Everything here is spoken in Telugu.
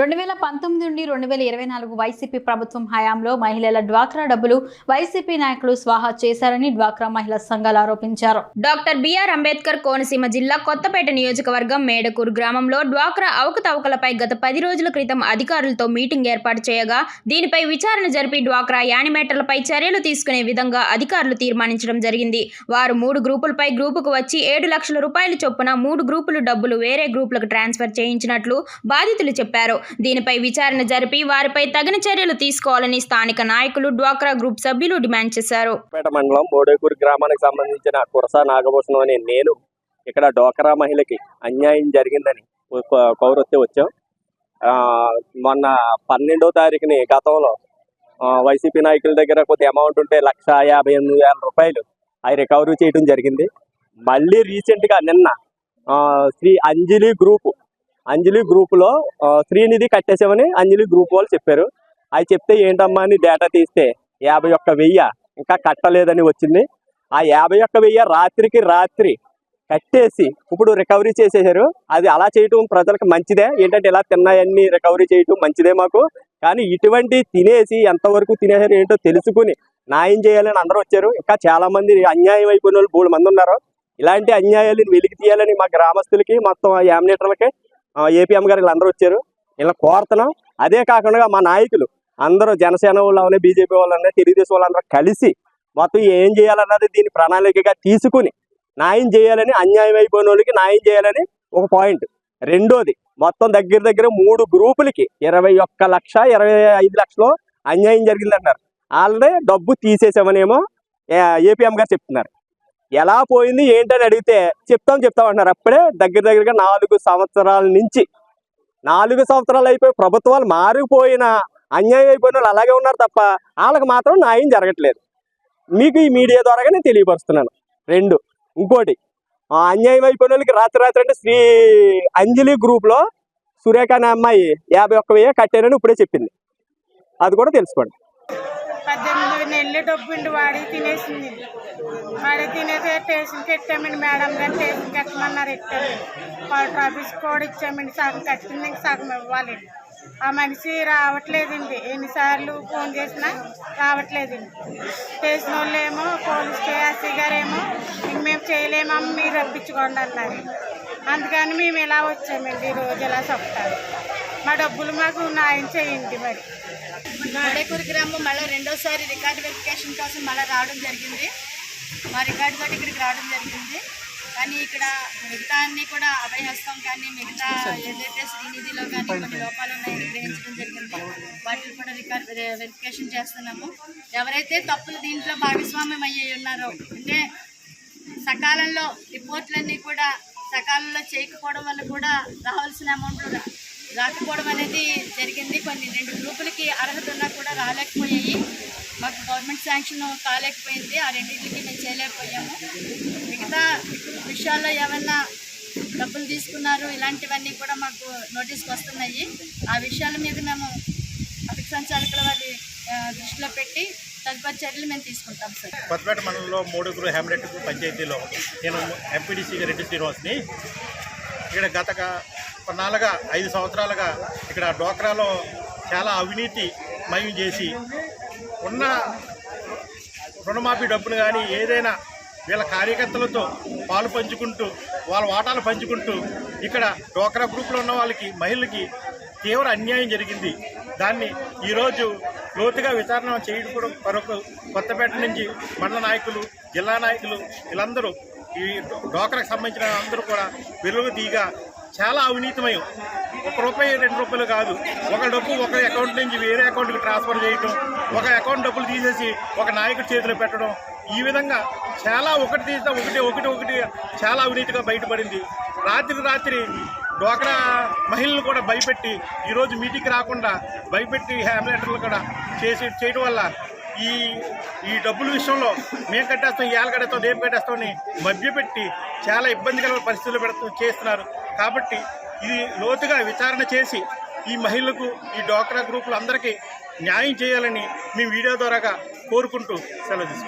రెండు వేల పంతొమ్మిది నుండి రెండు వేల ఇరవై నాలుగు వైసీపీ ప్రభుత్వం హయాంలో మహిళల డ్వాక్రా డబ్బులు వైసీపీ నాయకులు స్వాహా చేశారని డ్వాక్రా మహిళా సంఘాలు ఆరోపించారు. డాక్టర్ బిఆర్ అంబేద్కర్ కోనసీమ జిల్లా కొత్తపేట నియోజకవర్గం మేడకూరు గ్రామంలో డ్వాక్రా అవకతవకలపై గత పది రోజుల క్రితం అధికారులతో మీటింగ్ ఏర్పాటు చేయగా దీనిపై విచారణ జరిపి డ్వాక్రా యానిమేటర్లపై చర్యలు తీసుకునే విధంగా అధికారులు తీర్మానించడం జరిగింది. వారు మూడు గ్రూపులపై గ్రూపుకు వచ్చి ఏడు లక్షల రూపాయల చొప్పున మూడు గ్రూపులు డబ్బులు వేరే గ్రూపులకు ట్రాన్స్ఫర్ చేయించినట్లు బాధితులు చెప్పారు. దీనిపై విచారణ జరిపి వారిపై తగిన చర్యలు తీసుకోవాలని స్థానిక నాయకులు డ్వాక్రా గ్రూప్ సభ్యులు డిమాండ్ చేశారు. పేట మండలం బోడేకూరు గ్రామానికి సంబంధించిన కురసా నాగభూషణం అనే నేను ఇక్కడ డోకరా మహిళకి అన్యాయం జరిగిందని కౌరొత్తి వచ్చాం. ఆ, మొన్న పన్నెండో తారీఖుని గతంలో వైసీపీ నాయకుల దగ్గర కొద్ది అమౌంట్ ఉంటే లక్ష యాభై ఎనిమిది వేల రూపాయలు అవి రికవరీ చేయడం జరిగింది. మళ్ళీ రీసెంట్గా నిన్న ఆ, శ్రీ అంజలి గ్రూపు అంజలి గ్రూపులో శ్రీనిధి కట్టేసామని అంజలి గ్రూప్ వాళ్ళు చెప్పారు. అది చెప్తే ఏంటమ్మా అని డేటా తీస్తే యాభై ఒక్క వెయ్యి ఇంకా కట్టలేదని వచ్చింది. ఆ యాభై ఒక్క వెయ్యి రాత్రికి రాత్రి కట్టేసి ఇప్పుడు రికవరీ చేసేసారు అది అలా చేయటం ప్రజలకు మంచిదే. ఏంటంటే ఇలా తిన్నాయన్ని రికవరీ చేయటం మంచిదే మాకు. కానీ ఇటువంటి తినేసి ఎంతవరకు తినేసారు ఏంటో తెలుసుకుని న్యాయం చేయాలని అందరూ వచ్చారు. ఇంకా చాలా మంది అన్యాయం అయిపోయిన వాళ్ళు మూడు మంది ఉన్నారు. ఇలాంటి అన్యాయాలను వెలికి తీయాలని మా గ్రామస్తులకి మొత్తం ఆ యామినేటర్లకి ఏపీఎం గారు వీళ్ళందరూ వచ్చారు. ఇలా కోరుతున్నాం. అదే కాకుండా మా నాయకులు అందరూ జనసేన వాళ్ళు బీజేపీ వాళ్ళు తెలుగుదేశం వాళ్ళందరూ కలిసి మొత్తం ఏం చేయాలన్నది దీని ప్రణాళికగా తీసుకుని న్యాయం చేయాలని అన్యాయం అయిపోయిన వాళ్ళకి న్యాయం చేయాలని ఒక పాయింట్. రెండోది మొత్తం దగ్గర దగ్గర మూడు గ్రూపులకి ఇరవై ఒక్క లక్ష ఇరవై ఐదు లక్షలు అన్యాయం జరిగిందన్నారు ఆల్రెడీ డబ్బు తీసేసామనేమో ఏపీఎం గారు చెప్తున్నారు. ఎలా పోయింది ఏంటని అడిగితే చెప్తాం చెప్తాం అంటున్నారు. అప్పుడే దగ్గర దగ్గరగా నాలుగు సంవత్సరాల నుంచి నాలుగు సంవత్సరాలు అయిపోయి ప్రభుత్వాలు మారిపోయిన అన్యాయం అయిపోయిన వాళ్ళు అలాగే ఉన్నారు తప్ప వాళ్ళకి మాత్రం న్యాయం జరగట్లేదు. మీకు ఈ మీడియా ద్వారా నేను తెలియపరుస్తున్నాను. రెండు ఇంకోటి ఆ అన్యాయం అయిపోయిన వాళ్ళకి రాత్రి రాత్రి అంటే శ్రీ అంజలి గ్రూప్లో సురేఖ అనే అమ్మాయి యాభై ఒక్క వెయ్యి కట్టానని ఇప్పుడే చెప్పింది. అది కూడా తెలుసుకోండి. మళ్ళీ డబ్బుండి వాడి తినేసింది. వాడి తినేసి స్టేషన్కి ఎట్టామండి మేడం గారు స్టేషన్కి ఎట్టమన్నారు ఎట్టామండి కలెక్టర్ ఆఫీస్ కూడా ఇచ్చామండి సగం కట్టింది ఇంక సగం ఇవ్వాలి ఆ మనిషి రావట్లేదండి. ఎన్నిసార్లు ఫోన్ చేసినా రావట్లేదండి. స్టేషన్ వాళ్ళు ఏమో పోలీస్ కేఎస్సీ గారేమో ఇంక మేము చేయలేమమ్మ మీరు రప్పించుకోండి అన్నారు. అందుకని మేము ఇలా వచ్చామండి ఈ రోజు ఇలా చెప్తారు. మా డబ్బులు మాకు న్యాయం చేయండి మరి. మడేకూరు గ్రామం మళ్ళీ రెండోసారి రికార్డు వెరిఫికేషన్ కోసం మళ్ళీ రావడం జరిగింది. మా రికార్డు తోటి ఇక్కడికి రావడం జరిగింది. కానీ ఇక్కడ మిగతా అన్నీ కూడా అభయహస్తం కానీ మిగతా ఏదైతే శ్రీనిధిలో కానీ కొన్ని లోపాలు ఉన్నాయని గ్రహించడం జరిగింది. వాటిని కూడా రికార్డ్ వెరిఫికేషన్ చేస్తున్నాము. ఎవరైతే తప్పులు దీంట్లో భాగస్వామ్యం అయ్యి ఉన్నారో అంటే సకాలంలో రిపోర్ట్లన్నీ కూడా సకాలంలో చేయకపోవడం వల్ల కూడా రావాల్సిన అమౌంట్ రాకపోవడం అనేది జరిగింది. కొన్ని రెండు గ్రూపులకి అర్హత ఉన్నా కూడా రాలేకపోయాయి. మాకు గవర్నమెంట్ శాంక్షన్ కాలేకపోయింది. ఆ రెండింటికి మేము చేయలేకపోయాము. మిగతా విషయాల్లో ఏమన్నా డబ్బులు తీసుకున్నారు ఇలాంటివన్నీ కూడా మాకు నోటీస్కి వస్తున్నాయి. ఆ విషయాల మీద మేము అధిక సంచాలకుల వారి దృష్టిలో పెట్టి తదుపరి చర్యలు మేము తీసుకుంటాం సార్. కొత్తపేట మండలంలో మూడుగురు హెమరెట్ పంచాయతీలో నేను ఎంపీడీసీగా రెడ్డి శ్రీనివాస్ని. ఇక్కడ గత కొన్నాళ్ళుగా ఐదు సంవత్సరాలుగా ఇక్కడ డోక్రాలో చాలా అవినీతి మయం చేసి ఉన్న రుణమాఫీ డబ్బులు కానీ ఏదైనా వీళ్ళ కార్యకర్తలతో పాలు పంచుకుంటూ వాళ్ళ వాటాలు పంచుకుంటూ ఇక్కడ డోక్రా గ్రూప్లో ఉన్న వాళ్ళకి మహిళలకి తీవ్ర అన్యాయం జరిగింది. దాన్ని ఈరోజు లోతుగా విచారణ చేయడం కొరకు కొత్తపేట నుంచి మండల నాయకులు జిల్లా నాయకులు వీళ్ళందరూ ఈ డోక్రాకు సంబంధించిన అందరూ కూడా వెలుగు తీగా చాలా అవినీతమయం. ఒక రూపాయి రెండు రూపాయలు కాదు. ఒక డబ్బు ఒక అకౌంట్ నుంచి వేరే అకౌంట్కి ట్రాన్స్ఫర్ చేయటం ఒక అకౌంట్ డబ్బులు తీసేసి ఒక నాయకుడి చేతిలో పెట్టడం ఈ విధంగా చాలా ఒకటి తీస్తే ఒకటి ఒకటి ఒకటి చాలా అవినీతిగా బయటపడింది. రాత్రి రాత్రి డోక్రా మహిళలు కూడా భయపెట్టి ఈరోజు మీటింగ్కి రాకుండా భయపెట్టి హ్యామ్లెటర్లు కూడా చేసి చేయడం వల్ల ఈ ఈ డబ్బుల విషయంలో మేము కట్టేస్తాం ఏళ్ళ కట్టేస్తాం రేపు కట్టేస్తామని మభ్యపెట్టి చాలా ఇబ్బందికరమైన పరిస్థితులు పెడుతూ చేస్తున్నారు. కాబట్టి ఇది లోతుగా విచారణ చేసి ఈ మహిళలకు ఈ డోక్రా గ్రూపులందరికీ న్యాయం చేయాలని మీ వీడియో ద్వారాగా కోరుకుంటూ సెలవు